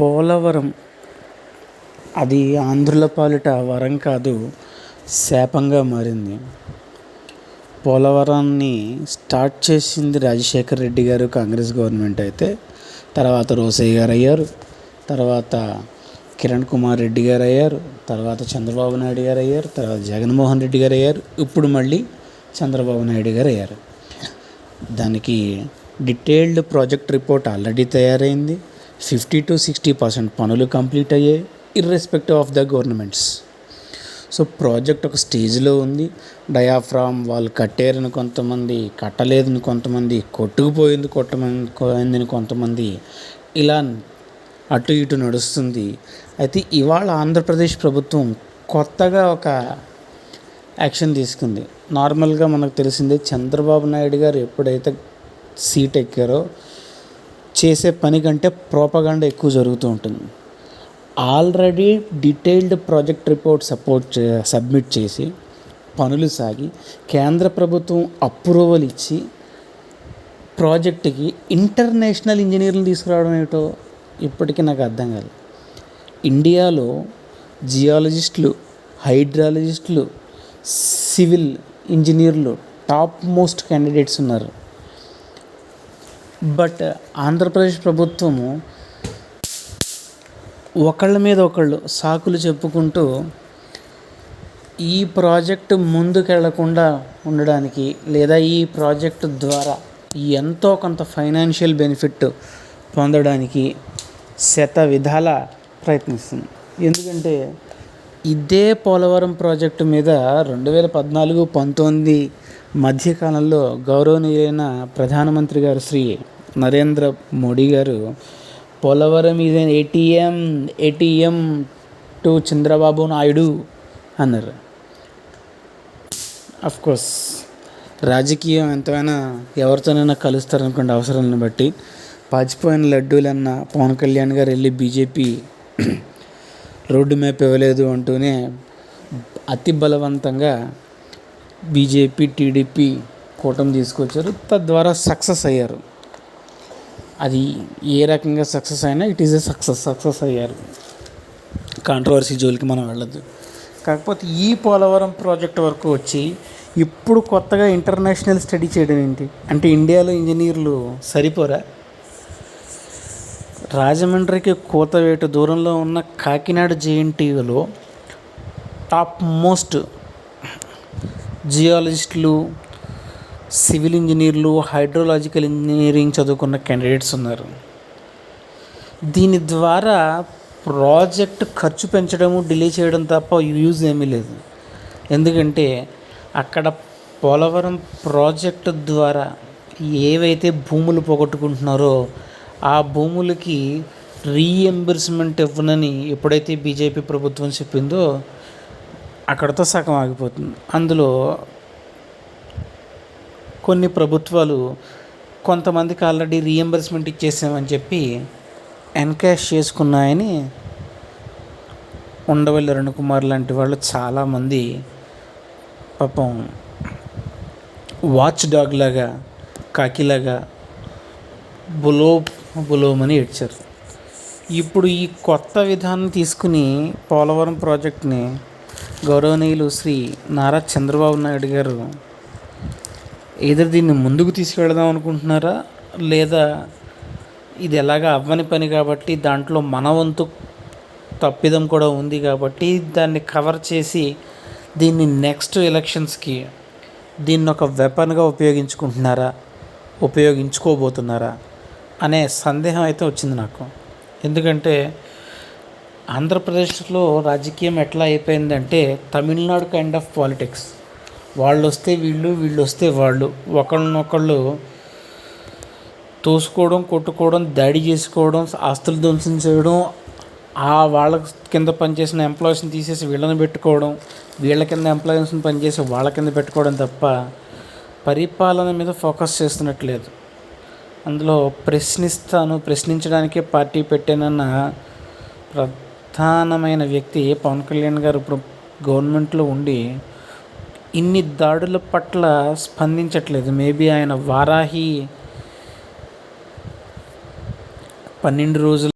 పోలవరం. అది ఆంధ్రుల పాలిట వరం కాదు శాపంగా మారింది. పోలవరాన్ని స్టార్ట్ చేసింది రాజశేఖర్ రెడ్డి గారు కాంగ్రెస్ గవర్నమెంట్ అయితే. తర్వాత రోసయ్య గారు అయ్యారు. తర్వాత కిరణ్ కుమార్ రెడ్డి గారు అయ్యారు. తర్వాత చంద్రబాబు నాయుడు గారు అయ్యారు. తర్వాత జగన్మోహన్ రెడ్డి గారు అయ్యారు. ఇప్పుడు మళ్ళీ చంద్రబాబు నాయుడు గారు అయ్యారు. దానికి డీటెయిల్డ్ ప్రాజెక్ట్ రిపోర్ట్ ఆల్రెడీ తయారైంది. ఫిఫ్టీ టు సిక్స్టీ పర్సెంట్ పనులు కంప్లీట్ అయ్యాయి irrespective of the governments so project ఒక స్టేజ్లో ఉంది. డయాఫ్రామ్ వాళ్ళు కట్టారని కొంతమంది కట్టలేదని కొంతమంది కొట్టుకుపోయింది కొట్టమంది కొంతమంది ఇలా అటు ఇటు నడుస్తుంది. అయితే ఇవాళ ఆంధ్రప్రదేశ్ ప్రభుత్వం కొత్తగా ఒక యాక్షన్ తీసుకుంది. నార్మల్గా మనకు తెలిసిందే చంద్రబాబు నాయుడు గారు ఎప్పుడైతే సీట్ ఎక్కారో చేసే పని కంటే ప్రోపగండ ఎక్కువ జరుగుతూ ఉంటుంది. Already detailed project report support submit చేసి పనులు సాగి కేంద్ర ప్రభుత్వం అప్రూవల్ ఇచ్చి ప్రాజెక్టుకి ఇంటర్నేషనల్ ఇంజనీర్లు తీసుకురావడం ఏమిటో ఇప్పటికీ నాకు అర్థం కాదు ఇండియాలో జియాలజిస్టులు హైడ్రాలజిస్టులు సివిల్ ఇంజనీర్లు టాప్ మోస్ట్ క్యాండిడేట్స్ ఉన్నారు. బట్ ఆంధ్రప్రదేశ్ ప్రభుత్వము ఒకళ్ళ మీద ఒకళ్ళు సాకులు చెప్పుకుంటూ ఈ ప్రాజెక్టు ముందుకెళ్ళకుండా ఉండడానికి లేదా ఈ ప్రాజెక్టు ద్వారా ఎంతో కొంత ఫైనాన్షియల్ బెనిఫిట్ పొందడానికి శత విధాల ప్రయత్నిస్తుంది. ఎందుకంటే ఇదే పోలవరం ప్రాజెక్టు మీద రెండు వేల పద్నాలుగు పంతొమ్మిది మధ్యకాలంలో గౌరవనీయులైన ప్రధానమంత్రి గారు Shri Narendra Modi garu Polavaram is an ATM ATM to Chandrababu Naidu అన్నారు. అఫ్ కోర్స్ రాజకీయం ఎంతైనా ఎవరితోనైనా కలుస్తారనుకోండి అవసరాలను బట్టి పాచిపోయిన లడ్డూలన్న పవన్ కళ్యాణ్ గారు వెళ్ళి బీజేపీ రోడ్డు మ్యాప్ ఇవ్వలేదు అంటూనే అతి బలవంతంగా బీజేపీ టీడీపీ కూటమి తీసుకొచ్చారు. తద్వారా సక్సెస్ అయ్యారు. అది ఏ రకంగా సక్సెస్ అయినా it is a success success అయ్యారు. కాంట్రవర్సీ జోలికి మనం వెళ్ళదు కాకపోతే ఈ పోలవరం ప్రాజెక్ట్ వరకు వచ్చి ఇప్పుడు కొత్తగా ఇంటర్నేషనల్ స్టడీ చేయడం ఏంటి? అంటే ఇండియాలో ఇంజనీర్లు సరిపోరా? రాజమండ్రికి కూతవేటు దూరంలో ఉన్న కాకినాడ జేఎన్టీయూలో టాప్ మోస్ట్ జియాలజిస్టులు సివిల్ ఇంజనీర్లు హైడ్రోలాజికల్ ఇంజనీరింగ్ చదువుకున్న క్యాండిడేట్స్ ఉన్నారు. దీని ద్వారా ప్రాజెక్ట్ ఖర్చు పెంచడము డిలే చేయడం తప్ప యూజ్ ఏమీ లేదు. ఎందుకంటే అక్కడ పోలవరం ప్రాజెక్టు ద్వారా ఏవైతే భూములు పోగొట్టుకుంటున్నారో ఆ భూములకి రీఎంబర్స్మెంట్ ఇవ్వనని ఎప్పుడైతే బీజేపీ ప్రభుత్వం చెప్పిందో అక్కడతో సగం ఆగిపోతుంది. అందులో కొన్ని ప్రభుత్వాలు కొంతమందికి ఆల్రెడీ రీఎంబర్స్మెంట్ ఇచ్చేసామని చెప్పి ఎన్కాష్ చేసుకున్నాయని ఉండవల్లి రణకుమార్ కుమార్ లాంటి వాళ్ళు చాలామంది పాపం వాచ్ డాగ్ లాగా కాకిలాగా బులో బులోమని ఏడ్చారు. ఇప్పుడు ఈ కొత్త విధానం తీసుకుని పోలవరం ప్రాజెక్ట్ని గౌరవనీయులు శ్రీ నారా చంద్రబాబు నాయుడు గారు ఏదో దీన్ని ముందుకు తీసుకెళ్దాం అనుకుంటున్నారా? లేదా ఇది ఎలాగ అవ్వని పని కాబట్టి దాంట్లో మన వంతు తప్పిదం కూడా ఉంది కాబట్టి దాన్ని కవర్ చేసి దీన్ని నెక్స్ట్ ఎలక్షన్స్కి దీన్ని ఒక వెపన్గా ఉపయోగించుకుంటున్నారా? ఉపయోగించుకోబోతున్నారా? అనే సందేహం అయితే వచ్చింది నాకు. ఎందుకంటే ఆంధ్రప్రదేశ్లో రాజకీయం ఎట్లా అయిపోయిందంటే తమిళనాడు కైండ్ ఆఫ్ పాలిటిక్స్. వాళ్ళు వస్తే వీళ్ళు వీళ్ళు వస్తే వాళ్ళు. ఒకళ్ళనొకళ్ళు తోసుకోవడం కొట్టుకోవడం దాడి చేసుకోవడం ఆస్తులు ధ్వంసం చేయడం ఆ వాళ్ళ కింద పనిచేసిన ఎంప్లాయీస్ని తీసేసి వీళ్ళని పెట్టుకోవడం వీళ్ళ కింద ఎంప్లాయీస్ని పనిచేసి వాళ్ళ కింద పెట్టుకోవడం తప్ప పరిపాలన మీద ఫోకస్ చేస్తున్నట్లేదు. అందులో ప్రశ్నిస్తాను ప్రశ్నించడానికే పార్టీ పెట్టానన్న ప్రధానమైన వ్యక్తి పవన్ కళ్యాణ్ గారు ఇప్పుడు గవర్నమెంట్లో ఉండి ఇన్ని దాడుల పట్ల స్పందించట్లేదు. మేబీ ఆయన వారాహి పన్నెండు రోజులు